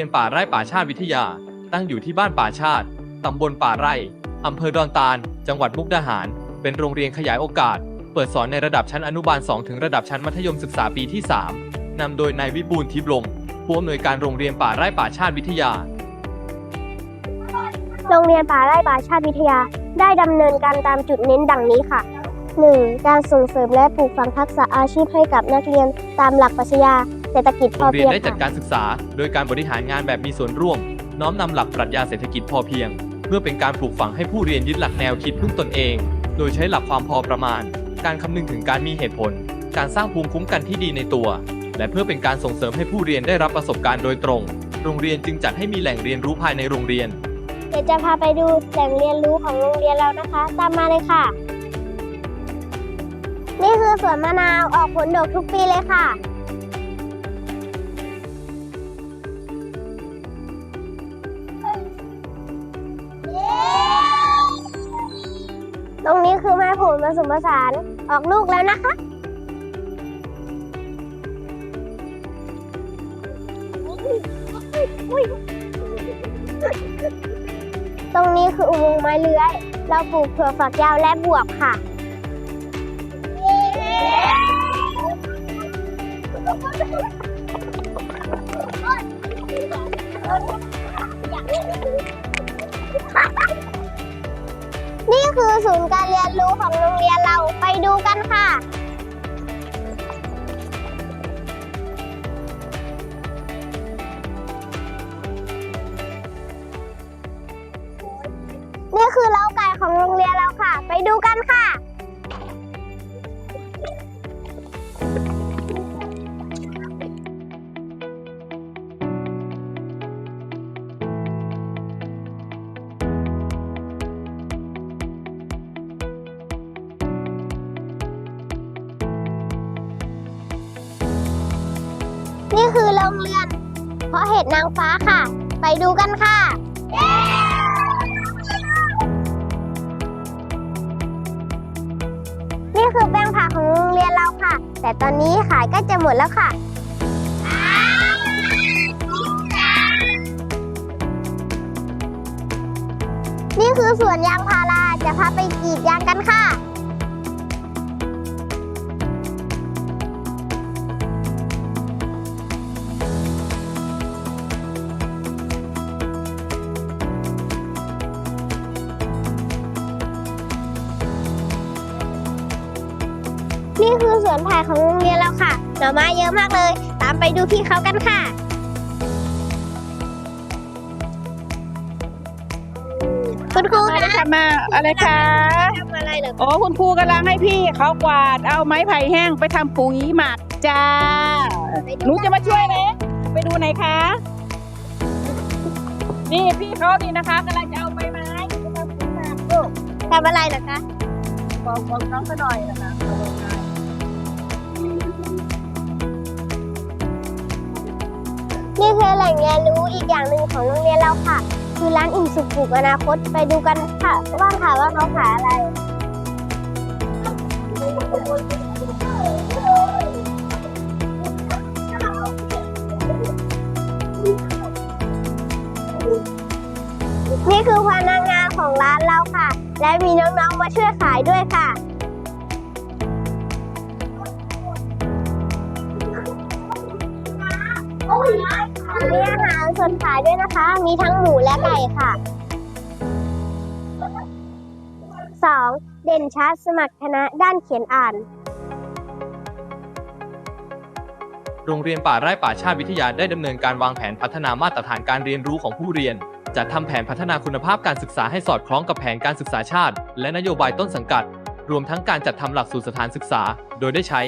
โรงเรียนป่าไร่ป่าชาติวิทยา ตั้งอยู่ที่บ้านป่าชาติ ตำบลป่าไร่ อำเภอดอนตาล จังหวัดมุกดาหาร เป็นโรงเรียนขยายโอกาส เปิดสอนในระดับชั้นอนุบาล 2 ถึงระดับชั้นมัธยมศึกษาปีที่ 3 นำโดยนายวิบูลทิพลมผู้อำนวยการโรงเรียนป่าไร่ป่าชาติวิทยา โรงเรียนป่าไร่ป่าชาติวิทยา ได้ดำเนินการตามจุดเน้นดังนี้ค่ะ 1. การส่งเสริมและปลูกฝังทักษะอาชีพให้กับนักเรียนตามหลักปรัชญา เศรษฐกิจพโรองเรียเพีนยงได้จัดค่ะการศึกษา โดยการบริหารงานแบบมีส่วนร่วม น้อมนำหลักปรัชญาเศรษฐกิจพอเพียง เพื่อเป็นการปลูกฝังให้ผู้เรียนยึดหลักแนวคิดพึ่งตนเอง โดยใช้หลักความพอประมาณ การคำนึงถึงการมีเหตุผล การสร้างภูมิคุ้มกันที่ดีในตัว และเพื่อเป็นการส่งเสริมให้ผู้เรียนได้รับประสบการณ์โดยตรง โรงเรียนจึงจัดให้มีแหล่งเรียนรู้ภายในโรงเรียน เดี๋ยวจะพาไปดูแหล่งเรียนรู้ของโรงเรียนเรานะคะ ตามมาเลยค่ะ นี่คือสวนมะนาวออกผลดกทุกปีเลยค่ะ สมผสานออกลูกแล้วนะคะตรงนี้คืออุโมงค์ไม้เลื้อย เราปลูกถั่วฝักยาวและบวบค่ะ นี่คือศูนย์การเรียนรู้ของโรง งเรียนเพราะเห็ดนางฟ้าค่ะ ไปดูกันค่ะ นี่คือแป้งผักของโรงเรียนเราค่ะ แต่ตอนนี้ขายใก็จะหมดแล้วค่ะ นี่คือสวนยางพาราจะพาไปกรีดยางกันค่ะ นี่คือสวนไผ่ของโรงเรียนเราค่ะ หน่อไม้เยอะมากเลย ตามไปดูพี่เขากันค่ะ คุณครูอะไรคะคะมาอะไรคะทำอะไรเหรอโอ้คุณครูกำลังให้พี่เขากวาดเอาไม้ไผ่แห้งไปทำปุ๋ยหมักจ้าหนูจะมาช่วยไหมไปดูไหนอยคะ นี่พี่เขาดีนะคะกำลังจะเอาใบไม้ไปทำปุ๋ยหมักลูกทำอะไรเหรอคะบอกบอกน้องก็หน่อยนะคะ นี่คือแหล่งเรียนรู้อีกอย่างหนึ่งของโรงเรียนเราค่ะ คือร้านอิ่มสุขปลูกอนาคตไปดูกันค่ะว่างค่ะว่าเขาขายอะไรนี่คือพนักงานของร้านเราค่ะ และมีน้องๆมาช่วยขายด้วยค่ะ มีอาหารสดขายด้วยนะคะ มีทั้งหมูและไก่ค่ะ 2. เด่นชัดสมัครคณะด้านเขียนอ่าน โรงเรียนป่าไร่ป่าชาติวิทยาได้ดำเนินการวางแผนพัฒนามาตรฐานการเรียนรู้ของผู้เรียน จัดทำแผนพัฒนาคุณภาพการศึกษาให้สอดคล้องกับแผนการศึกษาชาติ และนโยบายต้นสังกัด รวมทั้งการจัดทำหลักสูตรสถานศึกษา โดยได้ใช้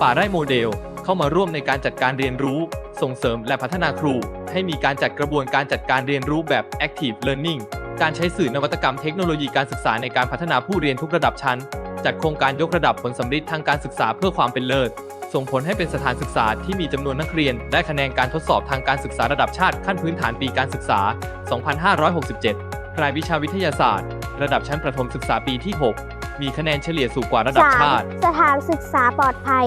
ป่าไร่โมเดล เข้ามาร่วมในการจัดการเรียนรู้ ส่งเสริมและพัฒนาครู ให้มีการจัดกระบวนการจัดการเรียนรู้แบบ active learning การใช้สื่อนวัตกรรมเทคโนโลยีการศึกษาในการพัฒนาผู้เรียนทุกระดับชั้น จัดโครงการยกระดับผลสำฤทธิ์ทางการศึกษาเพื่อความเป็นเลิศ ส่งผลให้เป็นสถานศึกษาที่มีจำนวนนักเรียน ได้คะแนนการทดสอบทางการศึกษาระดับชาติขั้นพื้นฐานปีการศึกษา 2567 รายวิชาวิทยาศาสตร์ ระดับชั้นประถมศึกษาปีที่ 6 มีคะแนนเฉลี่ยสูงกว่าระดับชาติ สถานศึกษาปลอดภัย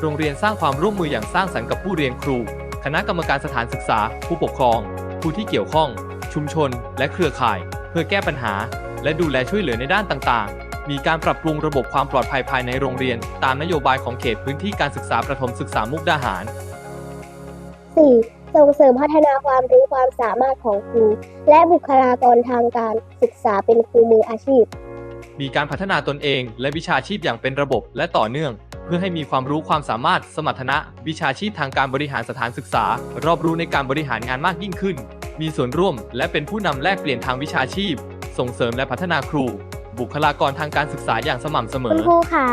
โรงเรียนสร้างความร่วมมืออย่างสร้างสรรค์กับผู้เรียนครู คณะกรรมการสถานศึกษา ผู้ปกครอง ผู้ที่เกี่ยวข้อง ชุมชน และเครือข่าย เพื่อแก้ปัญหา และดูแลช่วยเหลือในด้านต่างๆ มีการปรับปรุงระบบความปลอดภัยภายในโรงเรียน ตามนโยบายของเขตพื้นที่การศึกษาประถมศึกษามุกดาหาร 4. ส่งเสริมพัฒนาความรู้ความสามารถของครู และบุคลากรทางการศึกษาเป็นครูมืออาชีพ มีการพัฒนาตนเอง และวิชาชีพอย่างเป็นระบบและต่อเนื่อง เพื่อให้มีความรู้ความสามารถสมรรถนะ วิชาชีพทางการบริหารสถานศึกษา รอบรู้ในการบริหารงานมากยิ่งขึ้น มีส่วนร่วม และเป็นผู้นำแลกเปลี่ยนทางวิชาชีพ ส่งเสริมและพัฒนาครู บุคลากรทางการศึกษาอย่างสม่ำเสมคุณอครูคะ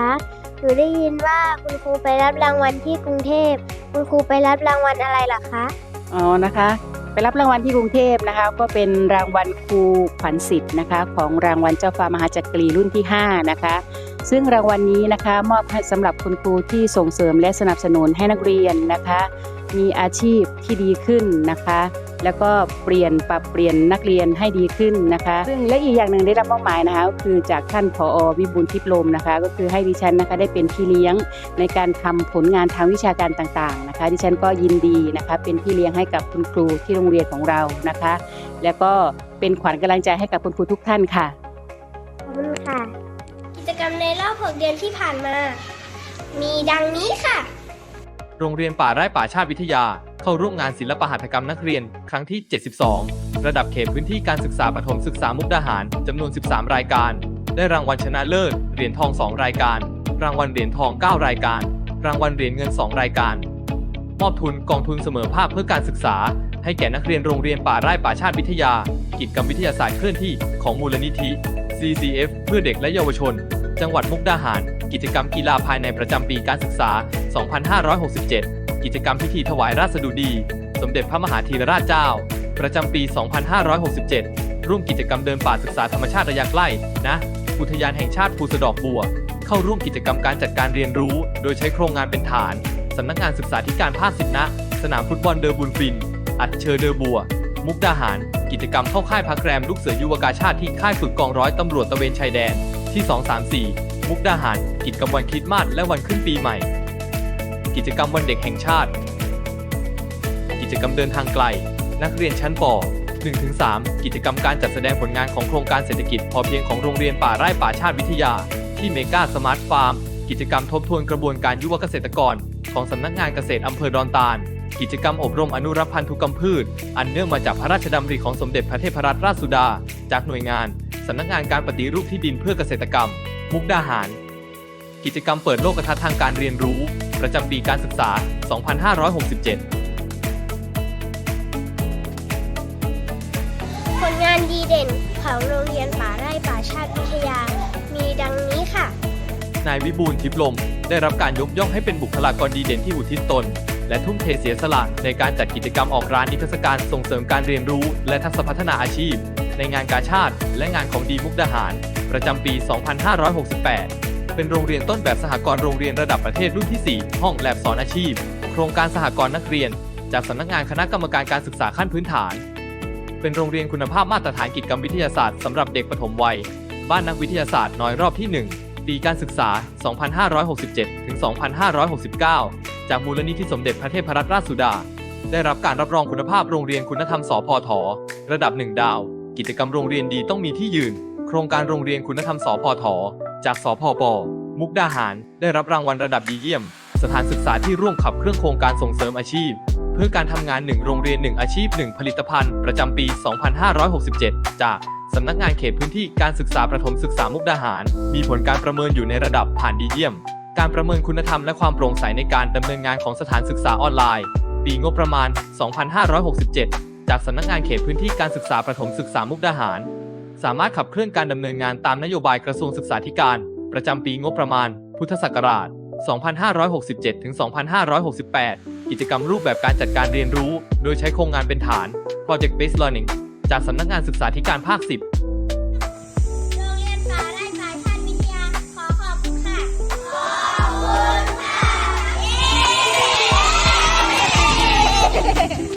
หนูได้ยินว่าคุณครูไปรับรางวัลที่กรุงเทพ คุณครูไปรับรางวัลอะไรล่ะคะ อ๋อนะคะ ไปรับรางวัลที่กรุงเทพนะคะ ก็เป็นรางวัลครูขวัญสิทธิ์นะคะ ของรางวัลเจ้าฟ้ามหาจักรีรุ่นที่ 5 นะคะ ซึ่งรางวัลนี้นะคะ มอบให้สำหรับคุณครูที่ส่งเสริมและสนับสนุนให้นักเรียนนะคะ มีอาชีพที่ดีขึ้นนะคะ แล้วก็เปลี่ยนปรับเปลี่ยนนักเรียนให้ดีขึ้นนะคะ ซึ่งและอีกอย่างหนึ่งได้รับมอบหมายนะคะก็คือจากท่านผอวิบูลย์ทิพย์ลมนะคะ ก็คือให้ดิฉันนะคะได้เป็นพี่เลี้ยงในการทำผลงานทางวิชาการต่างๆนะคะ ดิฉันก็ยินดีนะคะเป็นพี่เลี้ยงให้กับคุณครูที่โรงเรียนของเรานะคะ แล้วก็เป็นขวัญกำลังใจให้กับคุณครูทุกท่านค่ะขอบคุณค่ะ กิจกรรมในรอบ6เดือนที่ผ่านมา มีดังนี้ค่ะ โรงเรียนป่าไร่ป่าชาติวิทยา เข้าร่วมงานศิลปหัตถกรรมนักเรียน ครั้งที่ 72 ระดับเขตพื้นที่การศึกษาประถมศึกษามุกดาหารจำนวน 13 รายการ ได้รางวัลชนะเลิศ เหรียญทอง 2 รายการ รางวัลเหรียญทอง 9 รายการ รางวัลเหรียญเงิน 2 รายการ มอบทุนกองทุนเสมอภาคเพื่อการศึกษา ให้แก่นักเรียนโรงเรียนป่าไร่ป่าชาติวิทยา กิจกรรมวิทยาศาสตร์เคลื่อนที่ของมูลนิธิ CCF เพื่อเด็กและเยาวชน จังหวัดมุกดาหาร กิจกรรมกีฬาภายในประจำปีการศึกษา 2567 กิจกรรมพิธีถวายราชดุดี สมเด็จพระมหาธีรราชเจ้า ประจำปี 2567 ร่วมกิจกรรมเดินป่าศึกษาธรรมชาติระยะใกล้นะอุทยานแห่งชาติภูสะดอกบัว เข้าร่วมกิจกรรมการจัดการเรียนรู้ โดยใช้โครงงานเป็นฐาน สำนักงานศึกษาธิการภาคสิบนะ สนามฟุตบอลเดอร์บุญฟิน อัดเชอเดอร์บัว มุกดาหาร กิจกรรมเข้าค่ายพักแรมลูกเสือยุวกาชาติที่ค่ายฝึกกองร้อยตำรวจตะเวนชายแดน ที่ 234 มุกดาหาร กิจกรรมวันคริสต์มาสและวันขึ้นปีใหม่ กิจกรรมวันเด็กแห่งชาติ กิจกรรมเดินทางไกล นักเรียนชั้นป 1-3 กิจกรรมการจัดแสดงผลงานของโครงการเศรษฐกิจพอเพียงของโรงเรียนป่าไร่ป่าชาติวิทยา ที่เมกาสมาร์ทฟาร์ม กิจกรรมทบทวนกระบวนการยุวเกษตรกร ของสำนักงานเกษตรอำเภอดอนตาลกิจกรรมอบรมอนุรักษ์พันธุกรรมพืช อันเนื่องมาจากพระราชดำริของสมเด็จพระเทพรัตนราชสุดา จากหน่วยงาน สำนักงานการปฏิรูปที่ดินเพื่อเกษตรกรรม มุกดาหาร กิจกรรมเปิดโลกทัศน์ทางการเรียนรู้ ประจำปีการศึกษา 2567ผลงานดีเด่นของโรงเรียนป่าไร่ป่าชาติวิทยา มีดังนี้ค่ะ นายวิบูลย์ทิพย์ลม ได้รับการยกย่องให้เป็นบุคลากรดีเด่นที่อุทิศตน และทุ่มเทเสียสละในการจัดกิจกรรมออกร้านนิทรรศการส่งเสริมการเรียนรู้ และทักษะพัฒนาอาชีพ ในงานกาชาติ และงานของดีมุกดาหาร ประจำปี 2568 เป็นโรงเรียนต้นแบบสหกรณ์โรงเรียนระดับประเทศรุ่นที่ 4 ห้องแลบสอนอาชีพ โครงการสหกรณ์นักเรียน จากสำนักงานคณะกรรมการการศึกษาขั้นพื้นฐาน เป็นโรงเรียนคุณภาพมาตรฐานกิจกรรมวิทยาศาสตร์สำหรับเด็กปฐมวัย บ้านนักวิทยาศาสตร์น้อยรอบที่ 1ปีการศึกษา 2567 ถึง 2569 จากมูลนิธิสมเด็จพระเทพรัตนราชสุดา ได้รับการรับรองคุณภาพโรงเรียนคุณธรรมสพทระดับ 1 ดาว กิจกรรมโรงเรียนดีต้องมีที่ยืน โครงการโรงเรียนคุณธรรมสพทจากสพปมุกดาหาร ได้รับรางวัลระดับดีเยี่ยม สถานศึกษาที่ร่วมขับเครื่องโครงการส่งเสริมอาชีพ เพื่อการทำงาน 1 โรงเรียน 1 อาชีพ 1 ผลิตภัณฑ์ ประจำปี 2567 จากสำนักงานเขตพื้นที่การศึกษาประถมศึกษามุกดาหาร มีผลการประเมินอยู่ในระดับผ่านดีเยี่ยม การประเมินคุณธรรมและความโปร่งใสในการดำเนินงานของสถานศึกษาออนไลน์ ปีงบประมาณ 2567 จากสำนักงานเขตพื้นที่การศึกษาประถมศึกษามุกดาหาร สามารถขับเคลื่อนการดำเนินงานตามนโยบายกระทรวงศึกษาธิการ ประจำปีงบประมาณ พุทธศักราช 2567 ถึง 2568 กิจกรรมรูปแบบการจัดการเรียนรู้ โดยใช้โครงงานเป็นฐาน Project Based Learning จากสำนักงานศึกษาธิการภาค 10